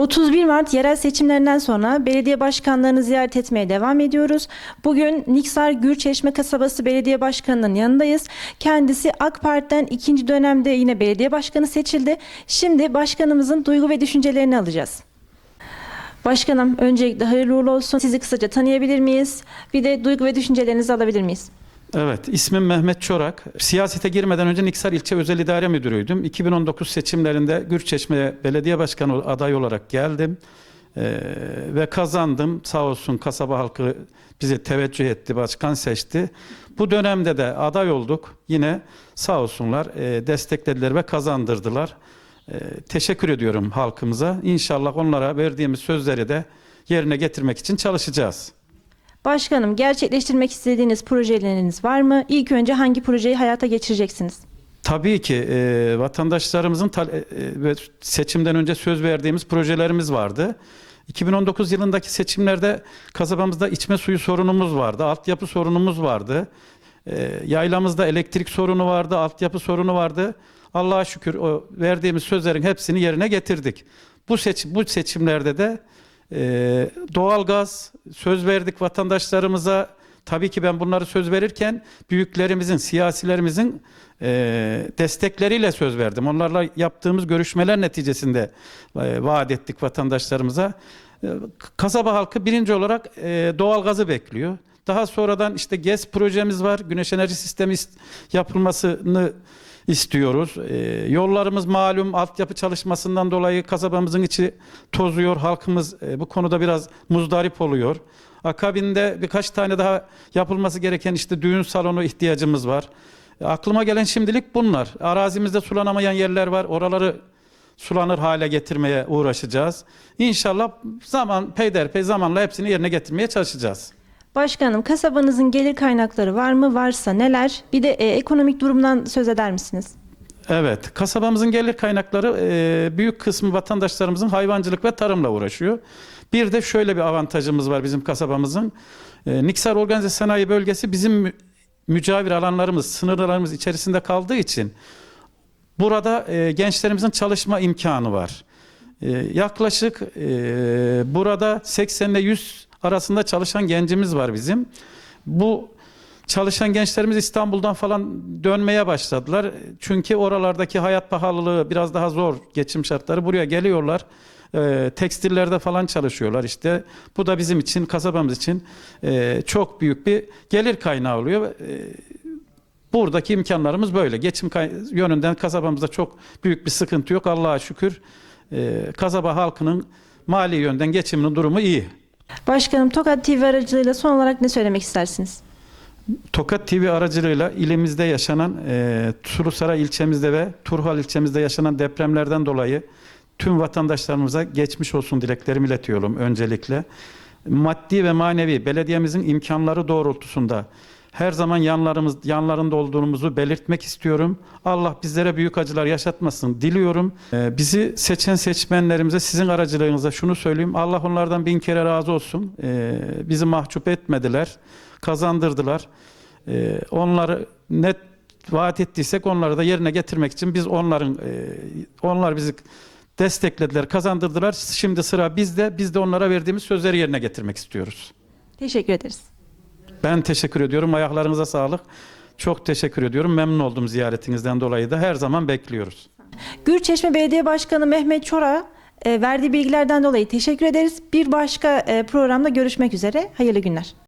31 Mart yerel seçimlerinden sonra belediye başkanlarını ziyaret etmeye devam ediyoruz. Bugün Niksar Gürçeşme Kasabası Belediye Başkanı'nın yanındayız. Kendisi AK Parti'den ikinci dönemde yine belediye başkanı seçildi. Şimdi başkanımızın duygu ve düşüncelerini alacağız. Başkanım öncelikle hayırlı uğurlu olsun. Sizi kısaca tanıyabilir miyiz? Bir de duygu ve düşüncelerinizi alabilir miyiz? Evet, ismim Mehmet Çorak. Siyasete girmeden önce Niksar İlçe Özel İdare Müdürüydüm. 2019 seçimlerinde Gürçeşme'ye belediye başkanı aday olarak geldim. Ee, ve kazandım. Sağ olsun kasaba halkı bizi teveccüh etti, başkan seçti. Bu dönemde de aday olduk. Yine sağ olsunlar e, desteklediler ve kazandırdılar. E, teşekkür ediyorum halkımıza. İnşallah onlara verdiğimiz sözleri de yerine getirmek için çalışacağız. Başkanım gerçekleştirmek istediğiniz projeleriniz var mı? İlk önce hangi projeyi hayata geçireceksiniz? Tabii ki e, vatandaşlarımızın e, e, seçimden önce söz verdiğimiz projelerimiz vardı. 2019 yılındaki seçimlerde kasabamızda içme suyu sorunumuz vardı, altyapı sorunumuz vardı. E, yaylamızda elektrik sorunu vardı, altyapı sorunu vardı. Allah'a şükür o verdiğimiz sözlerin hepsini yerine getirdik. Bu seç bu seçimlerde de e, doğalgaz söz verdik vatandaşlarımıza. Tabii ki ben bunları söz verirken büyüklerimizin, siyasilerimizin e, destekleriyle söz verdim. Onlarla yaptığımız görüşmeler neticesinde e, vaat ettik vatandaşlarımıza. E, kasaba halkı birinci olarak e, doğalgazı bekliyor. Daha sonradan işte GES projemiz var. Güneş enerji sistemi ist- yapılmasını istiyoruz. E, yollarımız malum altyapı çalışmasından dolayı kasabamızın içi tozuyor. Halkımız e, bu konuda biraz muzdarip oluyor. Akabinde birkaç tane daha yapılması gereken işte düğün salonu ihtiyacımız var. E, aklıma gelen şimdilik bunlar. Arazimizde sulanamayan yerler var. Oraları sulanır hale getirmeye uğraşacağız. İnşallah zaman peyderpey zamanla hepsini yerine getirmeye çalışacağız. Başkanım kasabanızın gelir kaynakları var mı? Varsa neler? Bir de e, ekonomik durumdan söz eder misiniz? Evet, kasabamızın gelir kaynakları e, büyük kısmı vatandaşlarımızın hayvancılık ve tarımla uğraşıyor. Bir de şöyle bir avantajımız var bizim kasabamızın. E, Niksar Organize Sanayi Bölgesi bizim mü- mücavir alanlarımız, sınırlarımız içerisinde kaldığı için burada e, gençlerimizin çalışma imkanı var. E, yaklaşık e, burada 80 ile 100 arasında çalışan gencimiz var bizim. Bu çalışan gençlerimiz İstanbul'dan falan dönmeye başladılar. Çünkü oralardaki hayat pahalılığı biraz daha zor geçim şartları. Buraya geliyorlar. E, tekstillerde falan çalışıyorlar işte. Bu da bizim için, kasabamız için e, çok büyük bir gelir kaynağı oluyor. E, Buradaki imkanlarımız böyle. Geçim yönünden kasabamızda çok büyük bir sıkıntı yok. Allah'a şükür e, kasaba halkının mali yönden geçiminin durumu iyi. Başkanım Tokat TV aracılığıyla son olarak ne söylemek istersiniz? Tokat TV aracılığıyla ilimizde yaşanan, e, Sulusaray ilçemizde ve Turhal ilçemizde yaşanan depremlerden dolayı tüm vatandaşlarımıza geçmiş olsun dileklerimi iletiyorum öncelikle. Maddi ve manevi belediyemizin imkanları doğrultusunda her zaman yanlarımız yanlarında olduğumuzu belirtmek istiyorum. Allah bizlere büyük acılar yaşatmasın diliyorum. E, bizi seçen seçmenlerimize sizin aracılığınızla şunu söyleyeyim. Allah onlardan bin kere razı olsun. E, bizi mahcup etmediler kazandırdılar. Ee, onları net vaat ettiysek onları da yerine getirmek için biz onların e, onlar bizi desteklediler, kazandırdılar. Şimdi sıra bizde. Biz de onlara verdiğimiz sözleri yerine getirmek istiyoruz. Teşekkür ederiz. Ben teşekkür ediyorum. Ayaklarınıza sağlık. Çok teşekkür ediyorum. Memnun oldum ziyaretinizden dolayı da. Her zaman bekliyoruz. Gürçeşme Belediye Başkanı Mehmet Çora e, verdiği bilgilerden dolayı teşekkür ederiz. Bir başka e, programda görüşmek üzere. Hayırlı günler.